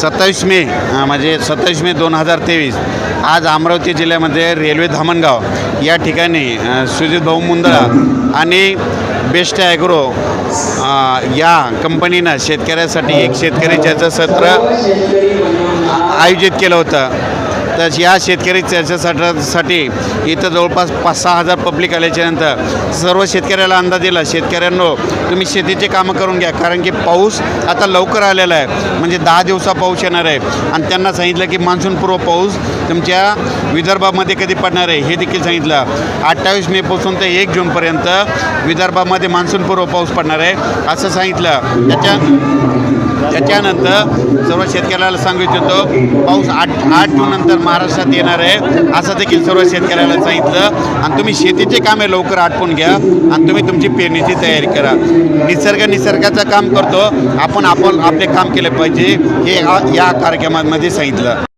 सत्तावीस मे म्हणजे सत्तावीस मे दोन हजार तेवीस. आज अमरावती जिल्ह्यामध्ये रेल्वे धामणगाव या ठिकाणी सुजित भाऊ मुंदळा आणि बेस्ट ॲग्रो या कंपनीनं शेतकऱ्यासाठी एक शेतकरी ज्याचं सत्र आयोजित केलं होतं. तर या शेतकरी चर्चेसाठी इथं जवळपास पाच सहा हजार पब्लिक आल्याच्यानंतर सर्व शेतकऱ्याला अंदाज दिला. शेतकऱ्यांनो तुम्ही शेतीचे कामं करून घ्या. कारण की पाऊस आता लवकर आलेला आहे. म्हणजे दहा दिवसा पाऊस येणार आहे. आणि त्यांना सांगितलं की मान्सूनपूर्व पाऊस तुमच्या विदर्भामध्ये कधी पडणार आहे? हे देखील सांगितलं. अठ्ठावीस मेपासून ते एक जूनपर्यंत विदर्भामध्ये मान्सूनपूर्व पाऊस पडणार आहे. असं सांगितलं. त्याच्या त्याच्यानंतर सर्व शेतकऱ्याला सांगू इच्छितो पाऊस आठ आठ जून नंतर महाराष्ट्रात येणार आहे. असं देखील सर्व शेतकऱ्याला सांगितलं. आणि तुम्ही शेतीचे कामे लवकर आटपून घ्या आणि तुम्ही तुमची पेरणीची तयारी करा. निसर्ग निसर्गाचं काम करतो. आपण आपण आपले काम केले पाहिजे. हे या कार्यक्रमामध्ये सांगितलं.